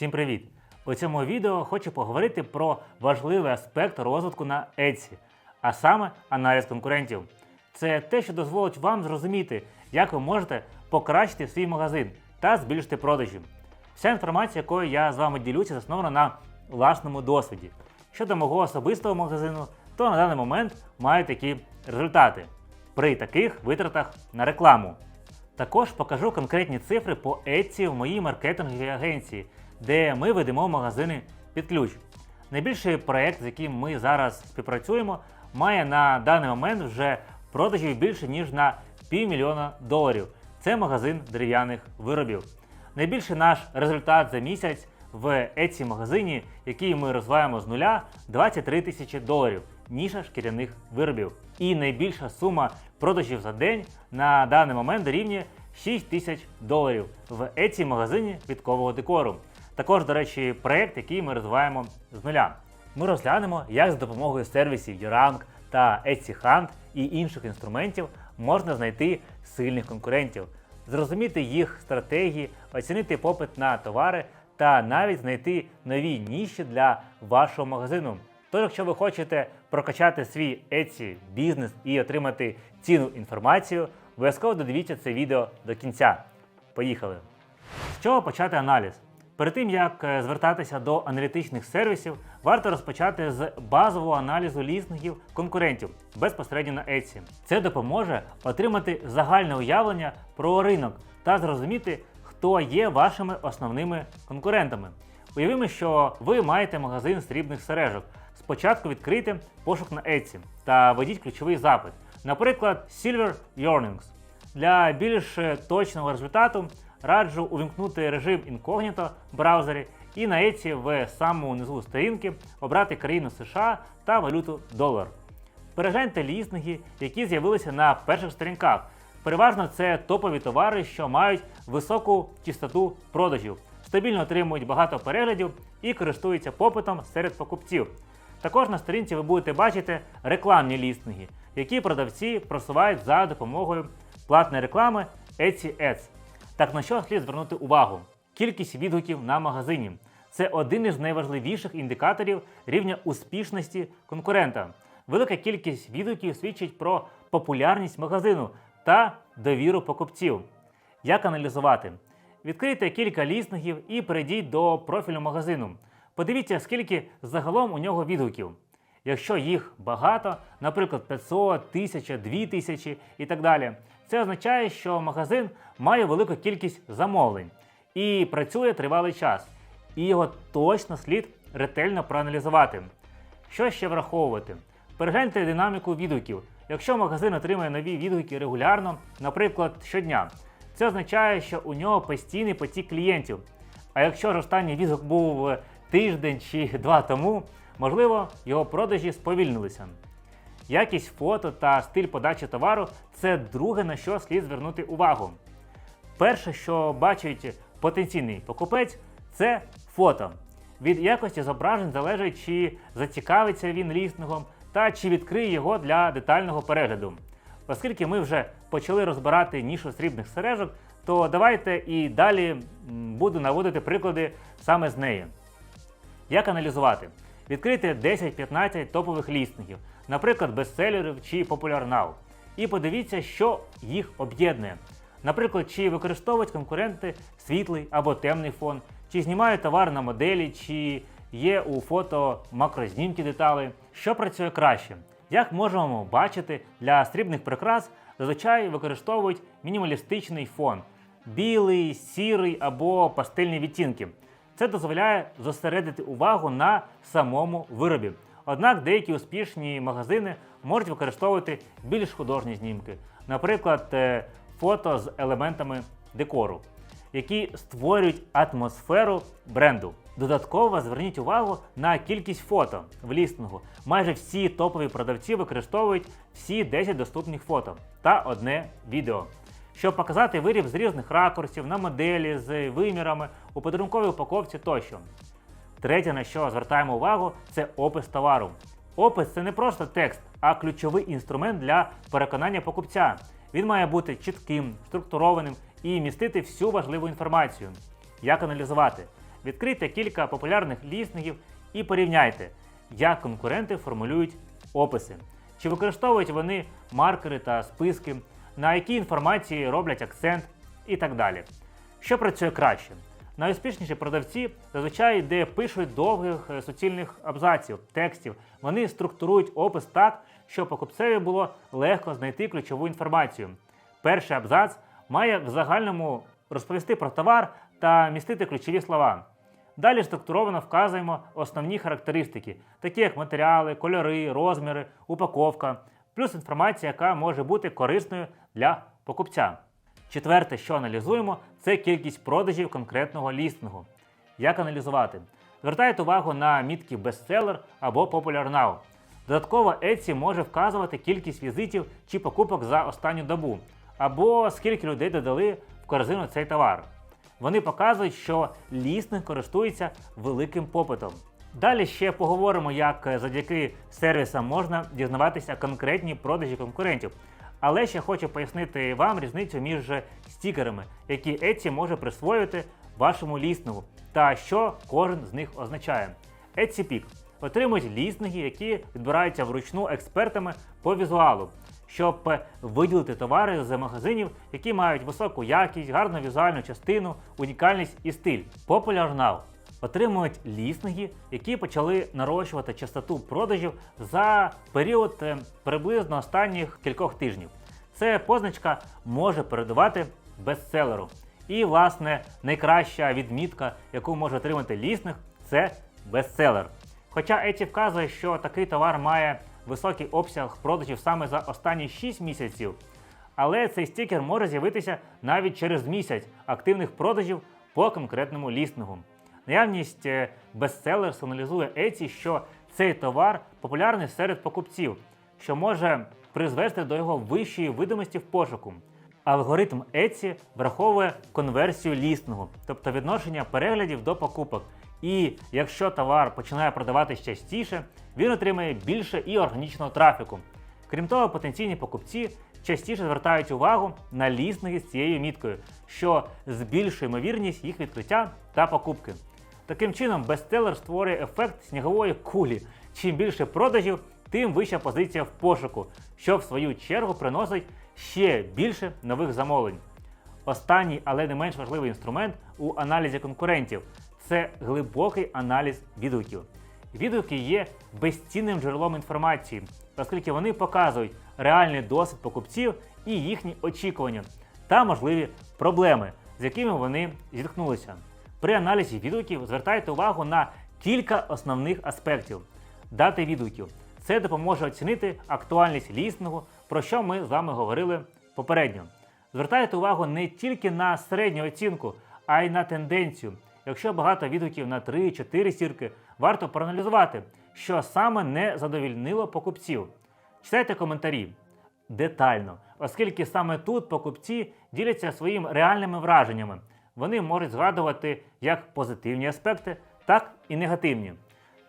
Всім привіт! У цьому відео хочу поговорити про важливий аспект розвитку на Etsy, а саме аналіз конкурентів. Це те, що дозволить вам зрозуміти, як ви можете покращити свій магазин та збільшити продажі. Вся інформація, якою я з вами ділюся, заснована на власному досвіді. Щодо мого особистого магазину, то на даний момент маю такі результати при таких витратах на рекламу. Також покажу конкретні цифри по Etsy в моїй маркетинговій агенції, де ми ведемо магазини під ключ. Найбільший проєкт, з яким ми зараз співпрацюємо, має на даний момент вже продажів більше ніж на півмільйона доларів. Це магазин дерев'яних виробів. Найбільший наш результат за місяць в Etsy магазині, який ми розвиваємо з нуля, 23 тисячі доларів. Ніша шкіряних виробів. І найбільша сума продажів за день на даний момент дорівнює 6 тисяч доларів в Etsy магазині квіткового декору. Також, до речі, проєкт, який ми розвиваємо з нуля. Ми розглянемо, як за допомогою сервісів Yorank та Etsy Hunt і інших інструментів можна знайти сильних конкурентів, зрозуміти їх стратегії, оцінити попит на товари та навіть знайти нові ніші для вашого магазину. Тож, якщо ви хочете прокачати свій Etsy бізнес і отримати цінну інформацію, обов'язково додивіться це відео до кінця. Поїхали! З чого почати аналіз? Перед тим як е, звертатися до аналітичних сервісів, варто розпочати з базового аналізу лістингів конкурентів безпосередньо на Etsy. Це допоможе отримати загальне уявлення про ринок та зрозуміти, хто є вашими основними конкурентами. Уявімо, що ви маєте магазин срібних сережок. Спочатку відкрийте пошук на Etsy та введіть ключовий запит, наприклад, Silver Earnings. Для більш е, точного результату раджу увімкнути режим інкогніто в браузері і на Etsy в самому низу сторінки обрати країну США та валюту долар. Перегляньте лістинги, які з'явилися на перших сторінках. Переважно це топові товари, що мають високу частоту продажів, стабільно отримують багато переглядів і користуються попитом серед покупців. Також на сторінці ви будете бачити рекламні лістинги, які продавці просувають за допомогою платної реклами Etsy Ads. Так на що слід звернути увагу? Кількість відгуків на магазині це один із найважливіших індикаторів рівня успішності конкурента. Велика кількість відгуків свідчить про популярність магазину та довіру покупців. Як аналізувати? Відкрийте кілька лістингів і перейдіть до профілю магазину. Подивіться, скільки загалом у нього відгуків. Якщо їх багато, наприклад, 500, 1000, 2000 і так далі, це означає, що магазин має велику кількість замовлень і працює тривалий час. І його точно слід ретельно проаналізувати. Що ще враховувати? Перегляньте динаміку відгуків. Якщо магазин отримує нові відгуки регулярно, наприклад, щодня, це означає, що у нього постійний потік клієнтів. А якщо ж останній відгук був е, тиждень чи два тому, можливо, його продажі сповільнилися. Якість фото та стиль подачі товару це друге на що слід звернути увагу. Перше, що бачить потенційний покупець, це фото. Від якості зображень залежить, чи зацікавиться він лістингом та чи відкриє його для детального перегляду. Оскільки ми вже почали розбирати нішу срібних сережок, то давайте і далі буду наводити приклади саме з неї. Як аналізувати? Відкрийте 10-15 топових лістингів, наприклад, бестселерів чи Now, і подивіться, що їх об'єднує. Наприклад, чи використовують конкуренти світлий або темний фон, чи знімають товар на моделі, чи є у фото макрознімки деталей, що працює краще. Як можемо бачити, для срібних прикрас зазвичай використовують мінімалістичний фон білий, сірий або пастельні відтінки. Це дозволяє зосередити увагу на самому виробі. Однак деякі успішні магазини можуть використовувати більш художні знімки, наприклад, е, фото з елементами декору, які створюють атмосферу бренду. Додатково зверніть увагу на кількість фото в лістингу. Майже всі топові продавці використовують всі 10 доступних фото та одне відео щоб показати виріб з різних ракурсів, на моделі, з вимірами, у подарунковій упаковці тощо. Третє, на що звертаємо увагу, це опис товару. Опис це не просто текст, а ключовий інструмент для переконання покупця. Він має бути чітким, структурованим і містити всю важливу інформацію. Як аналізувати? відкрийте кілька популярних лістингів і порівняйте, як конкуренти формулюють описи. Чи використовують вони маркери та списки, на якій інформації роблять акцент і так далі. Що працює краще? Найуспішніші продавці зазвичай, де пишуть довгих е, суцільних абзаців, текстів, вони структурують опис так, щоб покупцеві було легко знайти ключову інформацію. Перший абзац має в загальному розповісти про товар та містити ключові слова. Далі структуровано вказуємо основні характеристики, такі як матеріали, кольори, розміри, упаковка, плюс інформація, яка може бути корисною для покупця. Четверте, що аналізуємо, це кількість продажів конкретного лістингу. Як аналізувати? Звертайте увагу на мітки бестселер або Popular Now. Додатково Etsy може вказувати кількість візитів чи покупок за останню добу, або скільки людей додали в корзину цей товар. Вони показують, що лістинг користується великим попитом. Далі ще поговоримо, як е, завдяки сервісам можна дізнаватися конкретні продажі конкурентів. Але ще хочу пояснити вам різницю між стікерами, які Etsy може присвоювати вашому лістингу, та що кожен з них означає. Etsy Peak отримують лістинги, які відбираються вручну експертами по візуалу, щоб е, виділити товари з магазинів, які мають високу якість, гарну візуальну частину, унікальність і стиль. Popular Now отримують лістинги, які почали нарощувати частоту продажів за період е, приблизно останніх кількох тижнів. Це позначка може передавати бестселеру. І, власне, найкраща відмітка, яку може отримати лістинг, це бестселер. Хоча Еті вказує, що такий товар має високий обсяг продажів саме за останні 6 місяців, але цей стікер може з'явитися навіть через місяць активних продажів по конкретному лістингу. Наявність е, бестселер сигналізує Еці, що цей товар популярний серед покупців, що може призвести до його вищої видимості в пошуку. Алгоритм Etsy враховує конверсію лістингу, тобто відношення переглядів до покупок. І якщо товар починає продаватися частіше, він отримає більше і органічного трафіку. Крім того, потенційні покупці частіше звертають увагу на лістинги з цією міткою, що збільшує ймовірність їх відкриття та покупки. Таким чином, бестселер створює ефект снігової кулі. Чим більше продажів, тим вища позиція в пошуку, що в свою чергу приносить ще більше нових замовлень. Останній, але не менш важливий інструмент у аналізі конкурентів це глибокий аналіз відгуків. Відгуки є безцінним джерелом інформації, оскільки вони показують реальний досвід покупців і їхні очікування та можливі проблеми, з якими вони зіткнулися. При аналізі відгуків звертайте увагу на кілька основних аспектів. Дати відгуків. Це допоможе оцінити актуальність лістингу, про що ми з вами говорили попередньо. Звертайте увагу не тільки на середню оцінку, а й на тенденцію. Якщо багато відгуків на 3-4 сірки, варто проаналізувати, що саме не задовільнило покупців. Читайте коментарі детально, оскільки саме тут покупці діляться своїми реальними враженнями. Вони можуть згадувати як позитивні аспекти, так і негативні.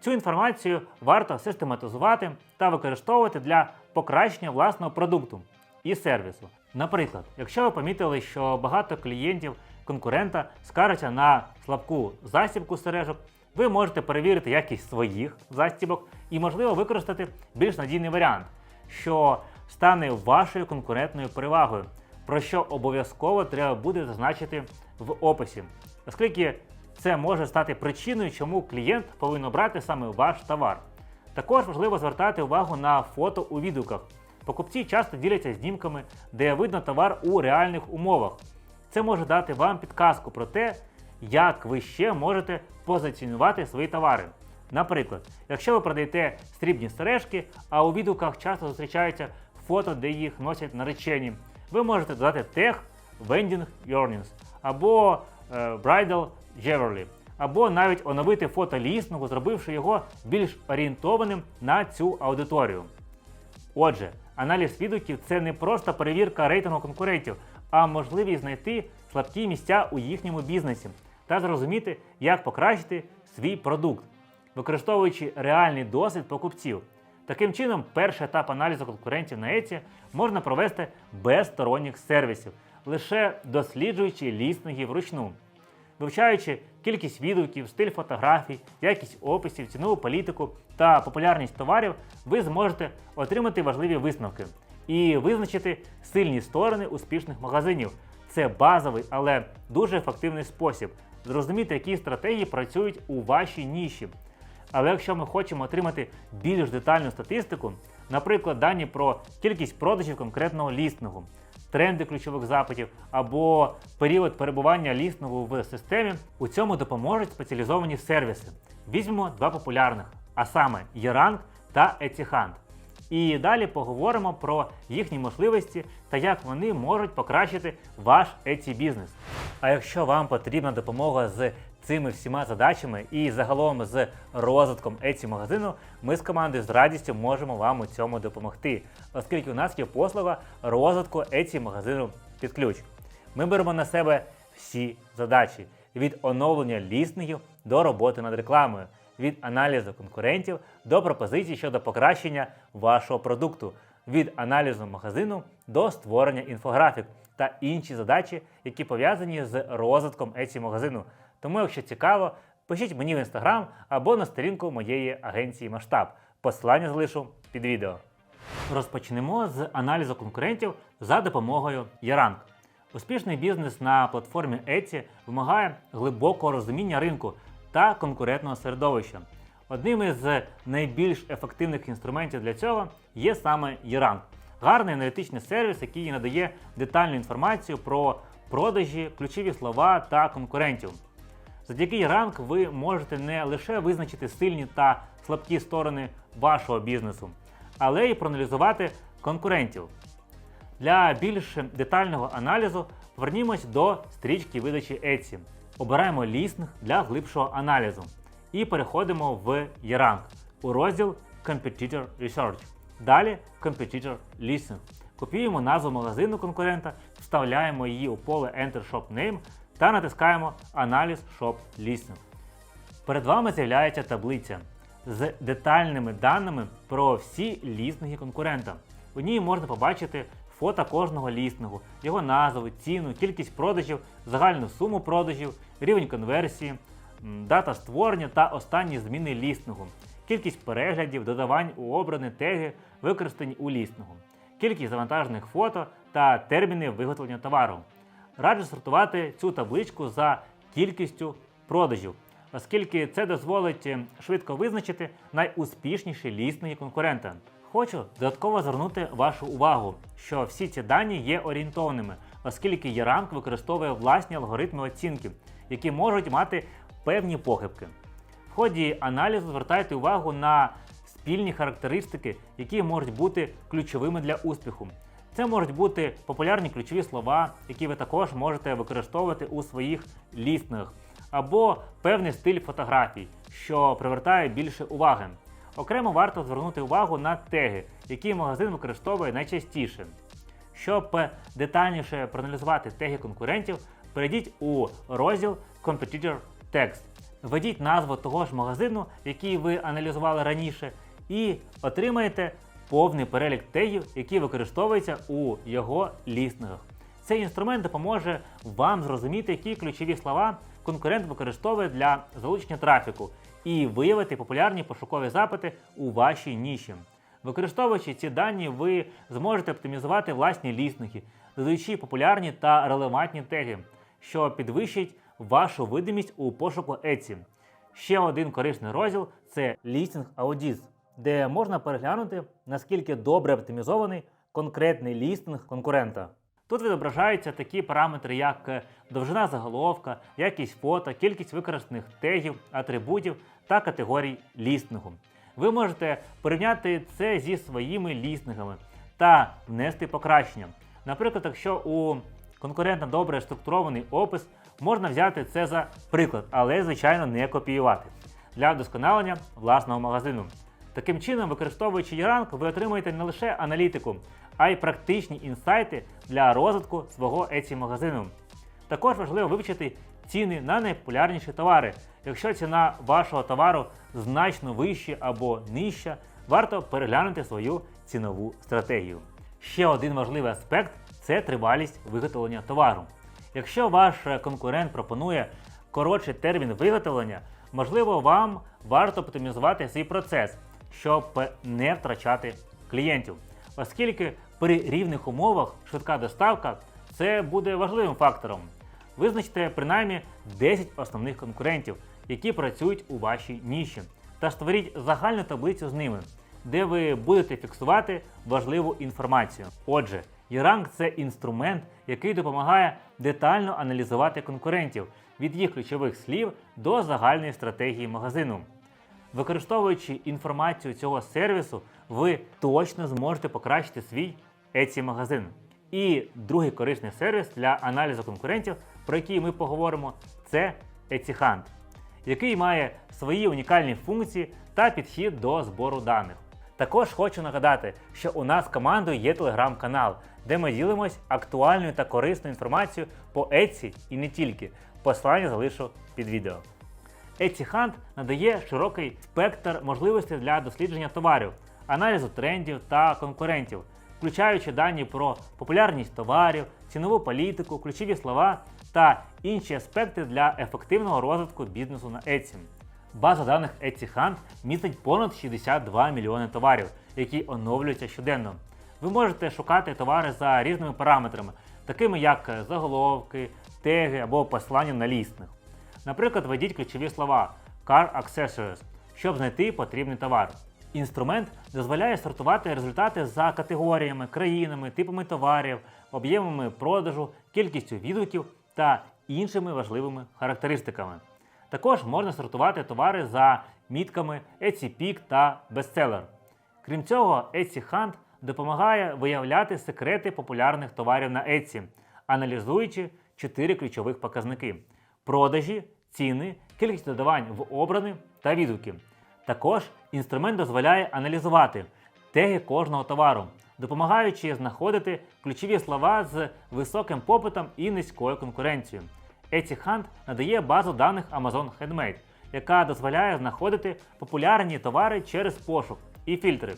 Цю інформацію варто систематизувати та використовувати для покращення власного продукту і сервісу. Наприклад, якщо ви помітили, що багато клієнтів конкурента скаржаться на слабку застібку сережок, ви можете перевірити якість своїх застібок і, можливо, використати більш надійний варіант, що стане вашою конкурентною перевагою, про що обов'язково треба буде зазначити в описі, оскільки це може стати причиною, чому клієнт повинен брати саме ваш товар. Також важливо звертати увагу на фото у відгуках. Покупці часто діляться знімками, де видно товар у реальних умовах. Це може дати вам підказку про те, як ви ще можете позиціонувати свої товари. Наприклад, якщо ви продаєте срібні сережки, а у відгуках часто зустрічаються фото, де їх носять наречені, ви можете додати тег Vending Earnings або е, Bridal Jewelry, або навіть оновити фото лістингу, зробивши його більш орієнтованим на цю аудиторію. Отже, аналіз відгуків це не просто перевірка рейтингу конкурентів, а можливість знайти слабкі місця у їхньому бізнесі та зрозуміти, як покращити свій продукт, використовуючи реальний досвід покупців. Таким чином, перший етап аналізу конкурентів на Еці можна провести без сторонніх сервісів, лише досліджуючи лістинги вручну. Вивчаючи кількість відгуків, стиль фотографій, якість описів, цінову політику та популярність товарів, ви зможете отримати важливі висновки і визначити сильні сторони успішних магазинів. Це базовий, але дуже ефективний спосіб зрозуміти, які стратегії працюють у вашій ніші. Але якщо ми хочемо отримати більш детальну статистику, наприклад, дані про кількість продажів конкретного лістингу, тренди ключових запитів або період перебування лістингу в системі, у цьому допоможуть спеціалізовані сервіси. Візьмемо два популярних, а саме Yerank та Etihand. І далі поговоримо про їхні можливості та як вони можуть покращити ваш Etsy бізнес. А якщо вам потрібна допомога з цими всіма задачами. І загалом з розвитком Etsy магазину, ми з командою з радістю можемо вам у цьому допомогти, оскільки у нас є послуга розвитку Etsy магазину під ключ. Ми беремо на себе всі задачі. Від оновлення лістингів до роботи над рекламою, від аналізу конкурентів до пропозицій щодо покращення вашого продукту, від аналізу магазину до створення інфографік та інші задачі, які пов'язані з розвитком Etsy магазину. Тому, якщо цікаво, пишіть мені в інстаграм або на сторінку моєї агенції Масштаб. Посилання залишу під відео. Розпочнемо з аналізу конкурентів за допомогою Yarank. Успішний бізнес на платформі Etsy вимагає глибокого розуміння ринку та конкурентного середовища. Одним із найбільш ефективних інструментів для цього є саме Yarank. Гарний аналітичний сервіс, який надає детальну інформацію про продажі, ключові слова та конкурентів. Завдяки Yarank ви можете не лише визначити сильні та слабкі сторони вашого бізнесу, але й проаналізувати конкурентів. Для більш детального аналізу повернімось до стрічки видачі Etsy. Обираємо лістинг для глибшого аналізу і переходимо в Yarank у розділ Competitor Research. Далі Competitor Listing. Копіюємо назву магазину конкурента, вставляємо її у поле Enter Shop Name та натискаємо Аналіз Shop Listing. Перед вами з'являється таблиця з детальними даними про всі лістинги конкурента. У ній можна побачити фото кожного лістингу, його назву, ціну, кількість продажів, загальну суму продажів, рівень конверсії, дата створення та останні зміни лістингу, кількість переглядів, додавань у обрані теги, використані у лістингу, кількість завантажених фото та терміни виготовлення товару. Раджу сортувати цю табличку за кількістю продажів, оскільки це дозволить е, швидко визначити найуспішніші лістинги конкурента. Хочу додатково звернути вашу увагу, що всі ці дані є орієнтовними, оскільки Yarank використовує власні алгоритми оцінки, які можуть мати певні похибки. В ході аналізу звертайте увагу на спільні характеристики, які можуть бути ключовими для успіху. Це можуть бути популярні ключові слова, які ви також можете використовувати у своїх лістингах, або певний стиль фотографій, що привертає більше уваги. Окремо варто звернути увагу на теги, які магазин використовує найчастіше. Щоб детальніше проаналізувати теги конкурентів, перейдіть у розділ Competitor Text. Введіть назву того ж магазину, який ви аналізували раніше, і отримаєте повний перелік тегів, які використовуються у його лістингах. Цей інструмент допоможе вам зрозуміти, які ключові слова конкурент використовує для залучення трафіку і виявити популярні пошукові запити у вашій ніші. Використовуючи ці дані, ви зможете оптимізувати власні лістинги, додаючи популярні та релевантні теги, що підвищить вашу видимість у пошуку Etsy. Ще один корисний розділ це Listing Audits, де можна переглянути, наскільки добре оптимізований конкретний лістинг конкурента. Тут відображаються такі параметри, як е, довжина заголовка, якість фото, кількість використаних тегів, атрибутів та категорій лістингу. Ви можете порівняти це зі своїми лістингами та внести покращення. Наприклад, якщо у конкурента добре структурований опис, можна взяти це за приклад, але, звичайно, не копіювати для вдосконалення власного магазину. Таким чином, використовуючи Yarank, ви отримуєте не лише аналітику, а й практичні інсайти для розвитку свого Etsy магазину. Також важливо вивчити ціни на найпопулярніші товари. Якщо ціна вашого товару значно вища або нижча, варто переглянути свою цінову стратегію. Ще один важливий аспект це тривалість виготовлення товару. Якщо ваш конкурент пропонує коротший термін виготовлення, можливо, вам варто оптимізувати свій процес, щоб не втрачати клієнтів. Оскільки при рівних умовах швидка доставка це буде важливим фактором. Визначте принаймні 10 основних конкурентів, які працюють у вашій ніші, та створіть загальну таблицю з ними, де ви будете фіксувати важливу інформацію. Отже, Єранг це інструмент, який допомагає детально аналізувати конкурентів від їх ключових слів до загальної стратегії магазину. Використовуючи інформацію цього сервісу, ви точно зможете покращити свій Etsy магазин. І другий корисний сервіс для аналізу конкурентів, про який ми поговоримо, це Etsy Hunt, який має свої унікальні функції та підхід до збору даних. Також хочу нагадати, що у нас командою є телеграм-канал, де ми ділимось актуальною та корисною інформацією по Etsy і не тільки. Посилання залишу під відео. Etsy Hunt надає широкий спектр можливостей для дослідження товарів, аналізу трендів та конкурентів, включаючи дані про популярність товарів, цінову політику, ключові слова та інші аспекти для ефективного розвитку бізнесу на Etsy. База даних Etsy Hunt містить понад 62 мільйони товарів, які оновлюються щоденно. Ви можете шукати товари за різними параметрами, такими як заголовки, теги або посилання на лістинг. Наприклад, введіть ключові слова Car Accessories, щоб знайти потрібний товар. Інструмент дозволяє сортувати результати за категоріями, країнами, типами товарів, об'ємами продажу, кількістю відгуків та іншими важливими характеристиками. Також можна сортувати товари за мітками Etsy Peak та Bestseller. Крім цього, Etsy Hunt допомагає виявляти секрети популярних товарів на Etsy, аналізуючи чотири ключових показники: продажі, ціни, кількість додавань в обрані та відгуки. Також інструмент дозволяє аналізувати теги кожного товару, допомагаючи знаходити ключові слова з високим попитом і низькою конкуренцією. Etsy Hunt надає базу даних Amazon Handmade, яка дозволяє знаходити популярні товари через пошук і фільтри.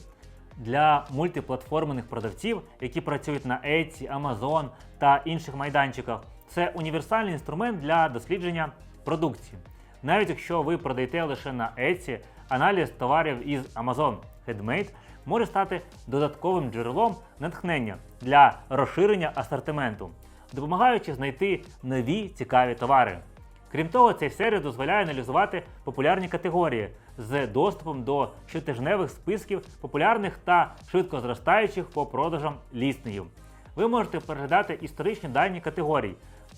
Для мультиплатформених продавців, які працюють на Etsy, Amazon та інших майданчиках, це універсальний інструмент для дослідження продукції. Навіть якщо ви продаєте лише на Etsy, аналіз товарів із Amazon Handmade може стати додатковим джерелом натхнення для розширення асортименту, допомагаючи знайти нові цікаві товари. Крім того, цей сервіс дозволяє аналізувати популярні категорії з доступом до щотижневих списків популярних та швидко зростаючих по продажам лістингів. Ви можете переглядати історичні дані категорій,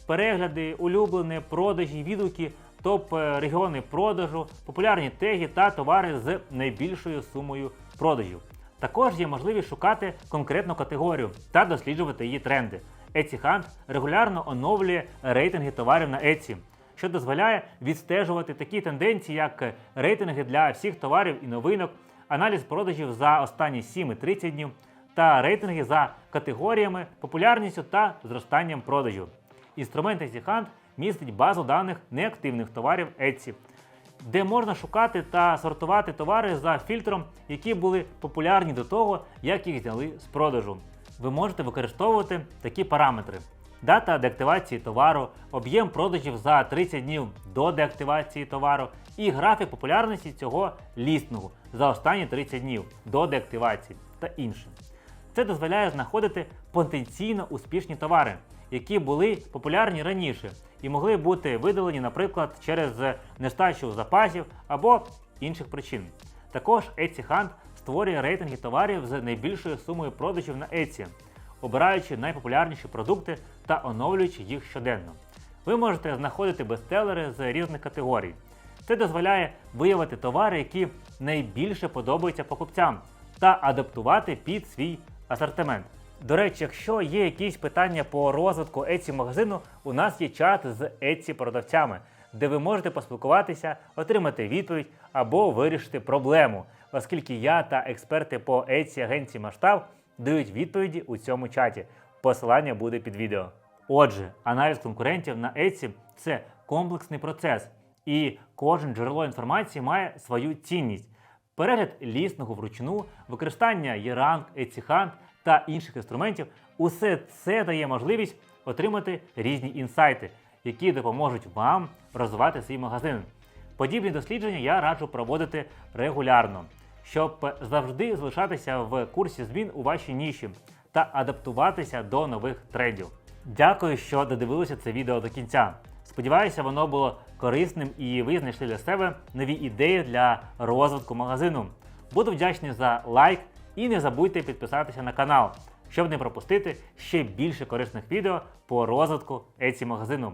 перегляди, улюблені, продажі, відгуки, топ-регіони продажу, популярні теги та товари з найбільшою сумою продажів. Також є можливість шукати конкретну категорію та досліджувати її тренди. Etsy Hunt регулярно оновлює рейтинги товарів на Etsy, що дозволяє відстежувати такі тенденції, як рейтинги для всіх товарів і новинок, аналіз продажів за останні 7-30 днів та рейтинги за категоріями, популярністю та зростанням продажів. Інструмент Etsy Hunt містить базу даних неактивних товарів Etsy, де можна шукати та сортувати товари за фільтром, які були популярні до того, як їх зняли з продажу. Ви можете використовувати такі параметри: дата деактивації товару, об'єм продажів за 30 днів до деактивації товару і графік популярності цього лістингу за останні 30 днів до деактивації та інше. Це дозволяє знаходити потенційно успішні товари, які були популярні раніше і могли бути видалені, наприклад, через нестачу запасів або інших причин. Також Etsy Hunt створює рейтинги товарів з найбільшою сумою продажів на Etsy, обираючи найпопулярніші продукти та оновлюючи їх щоденно. Ви можете знаходити бестселери з різних категорій. Це дозволяє виявити товари, які найбільше подобаються покупцям, та адаптувати під свій асортимент. До речі, якщо є якісь питання по розвитку Etsy магазину, у нас є чат з Etsy продавцями, де ви можете поспілкуватися, отримати відповідь або вирішити проблему, оскільки я та експерти по Etsy агенції Масштаб дають відповіді у цьому чаті. Посилання буде під відео. Отже, аналіз конкурентів на Etsy – це комплексний процес, і кожен джерело інформації має свою цінність. Перегляд лісного вручну, використання Etsy Hunt та інших інструментів усе це дає можливість отримати різні інсайти, які допоможуть вам розвивати свій магазин. Подібні дослідження я раджу проводити регулярно, щоб завжди залишатися в курсі змін у вашій ніші та адаптуватися до нових трендів. Дякую, що додивилися це відео до кінця. Сподіваюся, воно було корисним і ви знайшли для себе нові ідеї для розвитку магазину. Буду вдячний за лайк і не забудьте підписатися на канал, щоб не пропустити ще більше корисних відео по розвитку Etsy магазину.